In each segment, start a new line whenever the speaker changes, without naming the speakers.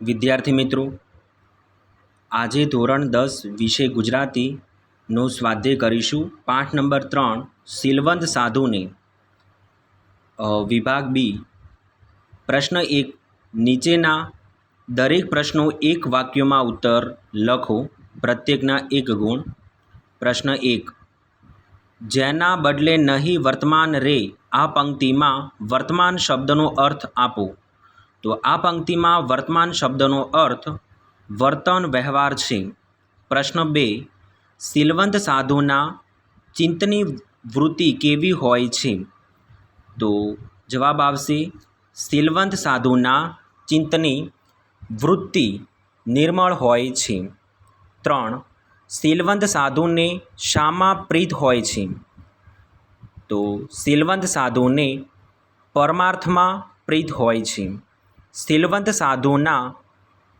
વિદ્યાર્થી મિત્રો, આજે ધોરણ દસ વિષય ગુજરાતીનો સ્વાધ્યાય કરીશું. પાઠ નંબર ત્રણ, સિલવંત સાધુને. વિભાગ બી. પ્રશ્ન એક, નીચેના દરેક પ્રશ્નો એક વાક્યમાં ઉત્તર લખો, પ્રત્યેકના એક ગુણ. પ્રશ્ન એક, જેના બદલે નહીં વર્તમાન રે, આ પંક્તિમાં વર્તમાન શબ્દનો અર્થ આપો. તો આ પંક્તિમાં વર્તમાન શબ્દનો અર્થ વર્તન, વ્યવહાર છે પ્રશ્ન બે, સિલવંત સાધુના ચિંતની વૃત્તિ કેવી હોય છે? તો જવાબ આવશે, સિલવંત સાધુના ચિંતની વૃત્તિ નિર્મળ હોય છે. ત્રણ, સિલવંત સાધુને શામાં પ્રીત હોય છે? તો સિલવંત સાધુને પરમાર્થમાં પ્રીત હોય છે. સિલવંત સાધુના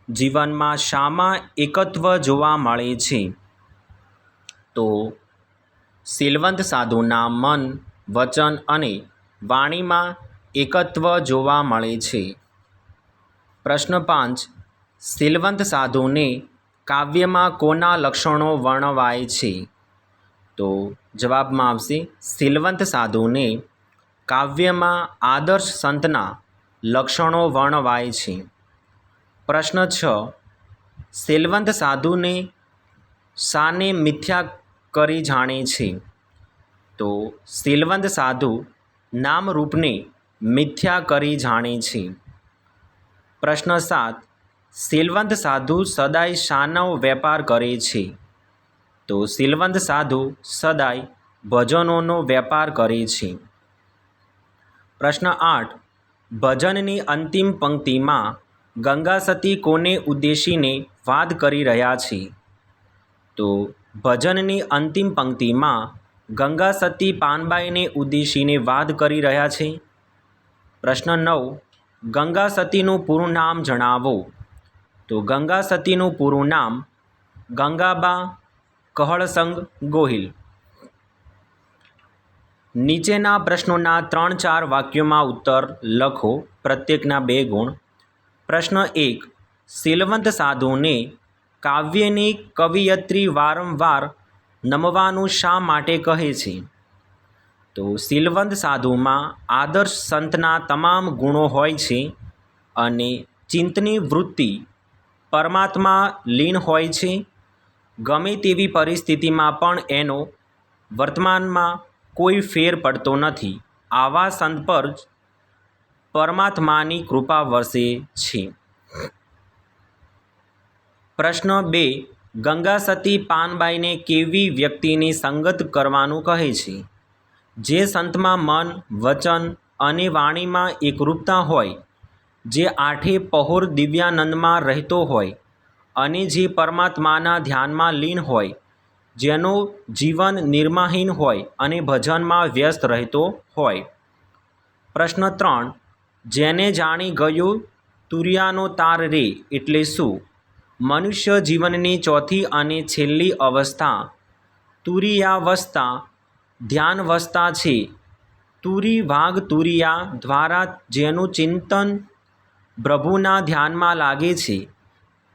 જીવનમાં શામાં એકત્વ જોવા મળે છે. તો સિલવંત સાધુના મન, વચન અને વાણીમાં એકત્વ જોવા મળે છે. પ્રશ્ન પાંચ. સિલવંત સાધુને કાવ્યમાં કોના લક્ષણો વર્ણવાય છે? તો જવાબમાં આવશે સિલવંત સાધુને કાવ્યમાં આદર્શ સંતના લક્ષણો વર્ણવાય છે. પ્રશ્ન છ. સેલવંત સાધુને શાને મિથ્યા કરી જાણે છે? તો સેલવંત સાધુ નામરૂપને મિથ્યા કરી જાણે છે. પ્રશ્ન સાત. સેલવંત સાધુ સદાય શાનો વેપાર કરે છે? તો સેલવંત સાધુ સદાય ભજનોનો વેપાર કરે છે. પ્રશ્ન આઠ. ભજનની અંતિમ પંક્તિમાં ગંગાસતી કોને ઉદ્દેશીને વાદ કરી રહ્યા છે? તો ભજનની અંતિમ પંક્તિમાં ગંગાસતી પાનબાઈને ઉદ્દેશીને વાદ કરી રહ્યા છે? પ્રશ્ન નવ ગંગાસતીનું પૂરું નામ જણાવો. તો ગંગાસતીનું પૂરું નામ ગંગાબા કહળસંગ ગોહિલ. નીચેના પ્રશ્નોના ત્રણ ચાર વાક્યોમાં ઉત્તર લખો. પ્રત્યેકના બે ગુણ. પ્રશ્ન એક, સિલવંત સાધુને કાવ્યની કવિયત્રી વારંવાર નમવાનું શા માટે કહે છે? તો સિલવંત સાધુમાં આદર્શ સંતના તમામ ગુણો હોય છે અને ચિંતની વૃત્તિ પરમાત્મા લીન હોય છે. ગમે તેવી પરિસ્થિતિમાં પણ એનો વર્તમાનમાં કોઈ ફેર પડતો નથી. આવા સંત પર જ પરમાત્માની કૃપા વરસે છે. પ્રશ્ન બે, ગંગા સતી પાનબાઈને કેવી વ્યક્તિની સંગત કરવાનું કહે છે? જે સંતમાં મન, વચન અને વાણીમાં એકરૂપતા હોય, જે આઠે પહોર દિવ્યાનંદમાં રહેતો હોય અને જે પરમાત્માના ધ્યાનમાં લીન હોય જેનો જીવન નિર્માહીન હોય અને ભજનમાં વ્યસ્ત રહેતો હોય. પ્રશ્ન ત્રણ, જેને જાણી ગયો તુરિયાનો તાર રે એટલે શું? મનુષ્ય જીવનની ચોથી અને છેલ્લી અવસ્થા તુરિયાવસ્થા, ધ્યાનવસ્થા છે. તુરી વાઘ તુરિયા દ્વારા જેનું ચિંતન પ્રભુના ધ્યાનમાં લાગે છે,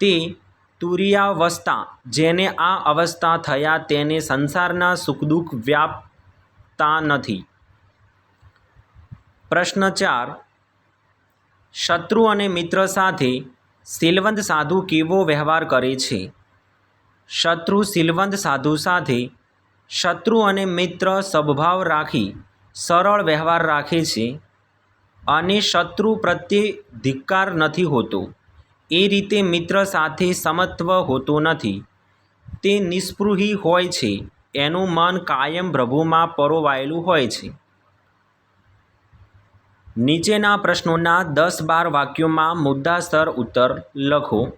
તે તુરિયાવસ્થા, જેને આ અવસ્થા થયા તેને સંસારના સુખ દુઃખ વ્યાપતા નથી. પ્રશ્ન ચાર, શત્રુ અને મિત્ર સાથે સિલવંત સાધુ કેવો વ્યવહાર કરે છે? શત્રુ સિલવંત સાધુ સાથે શત્રુ અને મિત્ર સદભાવ રાખી સરળ વ્યવહાર રાખે છે અને શત્રુ પ્રત્યે ધિક્કાર નથી હોતો. એ રીતે મિત્ર સાથે સમત્વ હોતો નથી. તે નિસ્પૃહી હોય છે, એનું મન કાયમ પ્રભુમાં પરોવાયેલું હોય છે. નીચેના પ્રશ્નોના દસ બાર વાક્યોમાં મુદ્દાસર ઉત્તર લખો.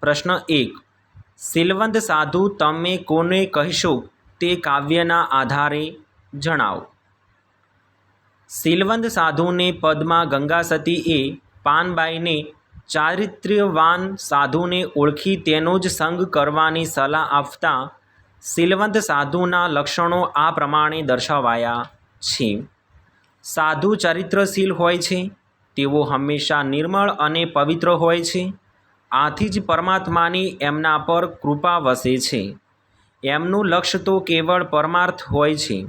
પ્રશ્ન એક, સિલવંત સાધુ તમે કોને કહેશો તે કાવ્યના આધારે જણાવો. સિલવંત સાધુને પદમાં ગંગાસતી એ પાનબાઈને ચારિત્ર્યવાન સાધુને ઓળખી તેનો જ સંગ કરવાની સલાહ આપતા સિલવંત સાધુના લક્ષણો આ પ્રમાણે દર્શાવાયા છે. સાધુ ચરિત્રશીલ હોય છે, તેઓ હંમેશા નિર્મળ અને પવિત્ર હોય છે, આથી જ પરમાત્માની એમના પર કૃપા વસે છે. એમનું લક્ષ્ય તો કેવળ પરમાર્થ હોય છે.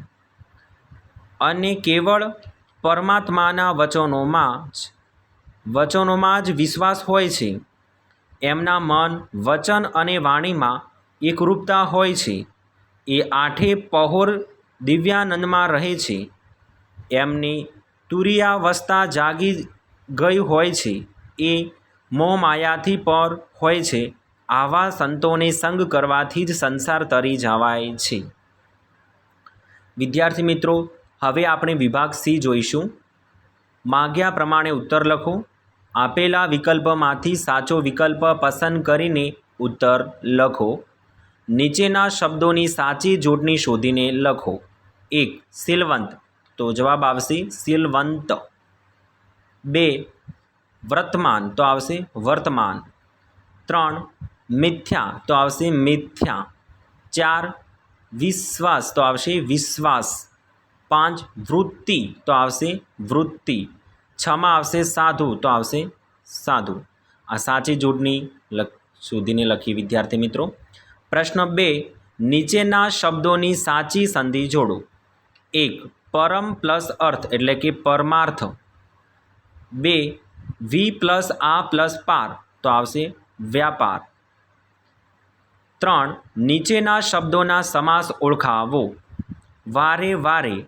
અને કેવળ પરમાત્માના વચનોમાં જ વચનોમાં જ વિશ્વાસ હોય છે. એમના મન, વચન અને વાણીમાં એકરૂપતા હોય છે. એ આઠે પહોર દિવ્યાનંદમાં રહે છે. એમની તુરિયાવસ્થા જાગી ગઈ હોય છે. એ મોહમાયાથી પર હોય છે. આવા સંતોને સંગ કરવાથી જ સંસાર તરી જવાય છે. વિદ્યાર્થી મિત્રો, હવે આપણે વિભાગ સી જોઈશું. માગ્યા પ્રમાણે ઉત્તર લખો. આપેલા વિકલ્પમાંથી સાચો વિકલ્પ પસંદ કરીને ઉત્તર લખો. નીચેના શબ્દોની સાચી જોડણી શોધીને લખો. એક, સિલવંત. તો જવાબ આવશે સિલવંત. બે, વર્તમાન. તો આવશે વર્તમાન. ત્રણ, મિથ્યા. તો આવશે મિથ્યા. ચાર, વિશ્વાસ. તો આવશે વિશ્વાસ. પાંચ, વૃત્તિ. તો આવશે વૃત્તિ. છમાં આવશે સાધુ, તો આવશે સાધુ. આ સાચી જોડણી શોધીને લખી, વિદ્યાર્થી મિત્રો. પ્રશ્ન બે, નીચેના શબ્દોની સાચી સંધિ જોડો. એક, પરમ પ્લસ અર્થ, એટલે કે પરમાર્થ. બે, વી પ્લસ આ પ્લસ પાર, તો આવશે વ્યાપાર. ત્રણ, નીચેના શબ્દોના સમાસ ઓળખાવો. વારે વારે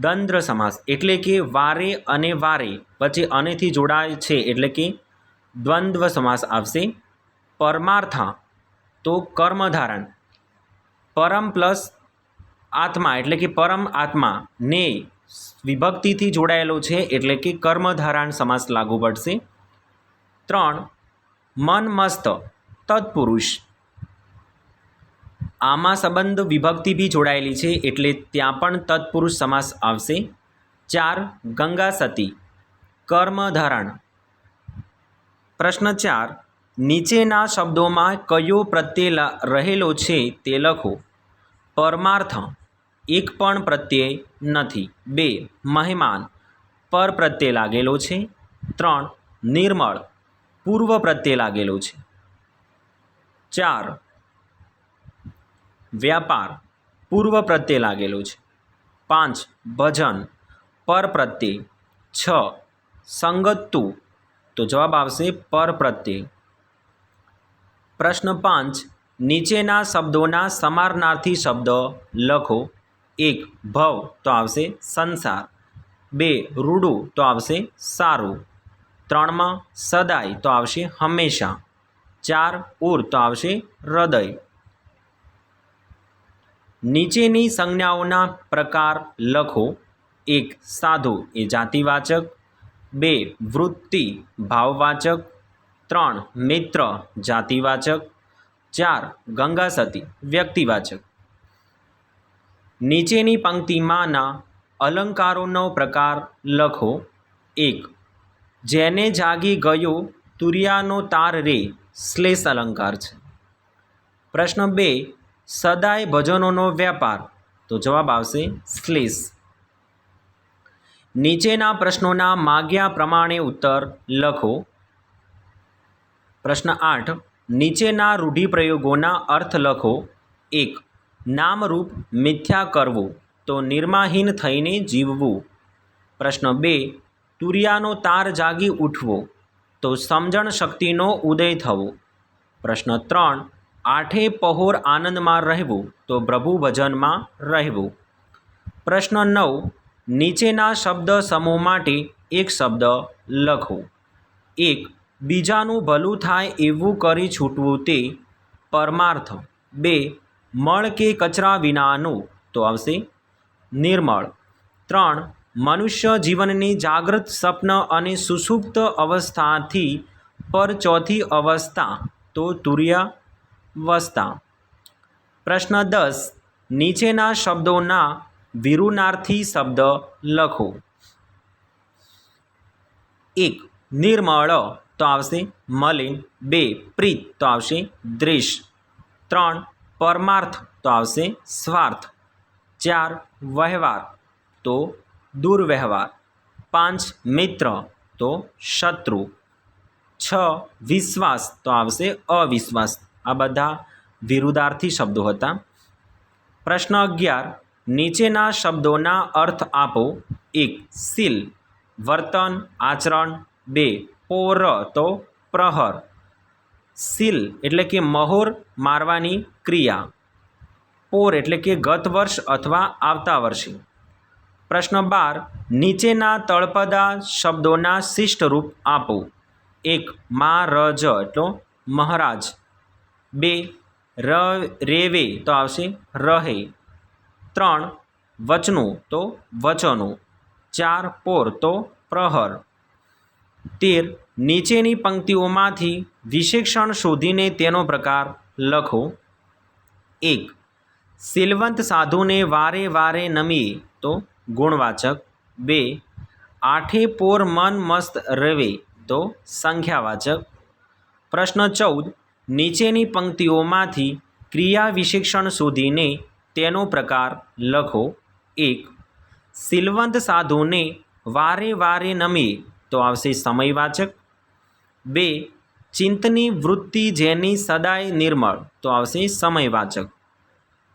દંદ્ર સમાસ એટલે કે વારે અને વારે, વચ્ચે અનેથી જોડાય છે એટલે કે દ્વંદ્વ સમાસ આવશે. પરમાર્થા, તો કર્મધારણ. પરમ પ્લસ આત્મા એટલે કે પરમ આત્મા ને વિભક્તિથી જોડાયેલો છે એટલે કે કર્મધારાણ સમાસ લાગુ પડશે. ત્રણ, મન મસ્ત, તત્પુરુષ. આમાં સંબંધ વિભક્તિ બી જોડાયેલી છે એટલે ત્યાં પણ તત્પુરુષ સમાસ આવશે. ચાર, ગંગા સતી. કર્મધારણ પ્રશ્ન ચાર, નીચેના શબ્દોમાં કયો પ્રત્યય રહેલો છે તે લખો. પરમાર્થ. એક પણ પ્રત્યય નથી. બે, મહેમાન. પર પ્રત્યય લાગેલો છે. ત્રણ, નિર્મળ. પૂર્વ પ્રત્યય લાગેલો છે. ચાર વ્યાપાર, પૂર્વ પ્રત્યે લાગેલું છે. પાંચ, ભજન, પર પ્રત્યે. છ સંગતુ તો જવાબ આવશે પર પ્રત્યે. પ્રશ્ન પાંચ, નીચેના શબ્દોના સમારનાર્થી શબ્દ લખો. એક, ભવ, તો આવશે સંસાર. બે, રૂડું, તો આવશે સારું. ત્રણમાં, સદાય, તો આવશે હંમેશા. ચાર, ઉર, તો આવશે હૃદય. નીચેની સંજ્ઞાઓના પ્રકાર લખો. એક, સાધુ એ જાતિવાચક. બે, વૃત્તિ ભાવવાચક. ત્રણ, મિત્ર જાતિવાચક. ચાર ગંગા સતી વ્યક્તિવાચક. નીચેની પંક્તિમાંના અલંકારોનો પ્રકાર લખો. એક, જેને જાગી ગયો તુરિયાનો તાર રે, શ્લેષ અલંકાર છે. પ્રશ્ન બે સદાય ભજનોનો વ્યાપાર. તો જવાબ આવશે શ્લેષ નીચેના પ્રશ્નોના માગ્યા પ્રમાણે ઉત્તર લખો. પ્રશ્ન આઠ. નીચેના રૂઢિપ્રયોગોના અર્થ લખો. એક. નામરૂપ મિથ્યા કરવું, તો નિર્માહીન થઈને જીવવું. પ્રશ્ન બે. તુરિયાનો તાર જાગી ઉઠવો, તો સમજણ શક્તિનો ઉદય થવો. પ્રશ્ન ત્રણ. આઠે પહોર આનંદમાં રહેવું તો પ્રભુ ભજનમાં રહેવું. પ્રશ્ન નવ, નીચેના શબ્દ સમૂહ માટે એક શબ્દ લખો એક, બીજાનું ભલું થાય એવું કરી છૂટવું તે પરમાર્થ. બે, મળ કે કચરા વિનાનું તો આવશે નિર્મળ. ત્રણ, મનુષ્ય જીવનની જાગૃત સ્વપ્ન અને સુષુપ્ત અવસ્થાથી પર ચોથી અવસ્થા તો તુર્યાવસ્થા પ્રશ્ન દસ, નીચેના શબ્દોના વિરુનાર્થી શબ્દ લખો. એક, નિર્મળ, તો આવશે મલિન. બે, પ્રીત, તો આવશે દ્રેશ. ત્રણ, પરમાર્થ, તો આવશે સ્વાર્થ. ચાર વહેવાર તો દુર્વ્યવહાર. પાંચ, મિત્ર, તો શત્રુ. છ, વિશ્વાસ, તો આવશે અવિશ્વાસ. આ બધા વિરુદ્ધાર્થી શબ્દો હતા. પ્રશ્ન અગિયાર, નીચેના શબ્દોના અર્થ આપો. એક, સીલ, વર્તન, આચરણ. બે, પોર, તો પ્રહર. સીલ એટલે કે મહોર મારવાની ક્રિયા. પોર એટલે કે ગત વર્ષ અથવા આવતા વર્ષે. પ્રશ્ન બાર, નીચેના તળપદા શબ્દોના શિષ્ટ રૂપ આપો. એક, મહારજ, એટલો મહારાજ. બે, ર, રેવે તો આવશે રહે. ત્રણ, વચનું તો વચનો. ચાર, પોર તો પ્રહર. તેર, નીચેની પંક્તિઓમાંથી વિશેષણ શોધીને તેનો પ્રકાર લખો. એક, સિલવંત સાધુને વારે વારે નમીએ તો ગુણવાચક. બે, આઠે પોર મન મસ્ત રવે તો સંખ્યાવાચક. પ્રશ્ન ચૌદ નીચેની પંક્તિઓમાંથી ક્રિયા વિશેષણ શોધીને તેનો પ્રકાર લખો. એક, સિલવંત સાધુને વારે વારે નમે તો આવશે સમયવાચક. બે, ચિંતની વૃત્તિ જેની સદાય નિર્મળ તો આવશે સમયવાચક.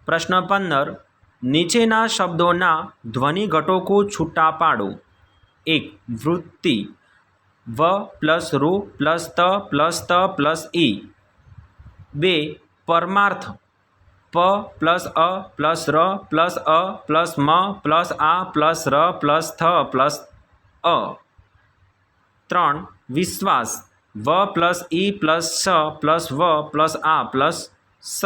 પ્રશ્ન પંદર, નીચેના શબ્દોના ધ્વનિ ઘટકો છૂટા પાડો. એક, વૃત્તિ, વ પ્લસ રૂ પ્લસ ત પ્લસ ત પ્લસ ઈ. બે પરમાર્થ. પ પ્લસ અ પ્લસ ર પ્લસ અ પ્લસ મ પ્લસ આ પ્લસ ર પ્લસ થ પ્લસ અ. ત્રણ વિશ્વાસ. વ પ્લસ ઈ પ્લસ સ પ્લસ વ પ્લસ આ પ્લસ સ.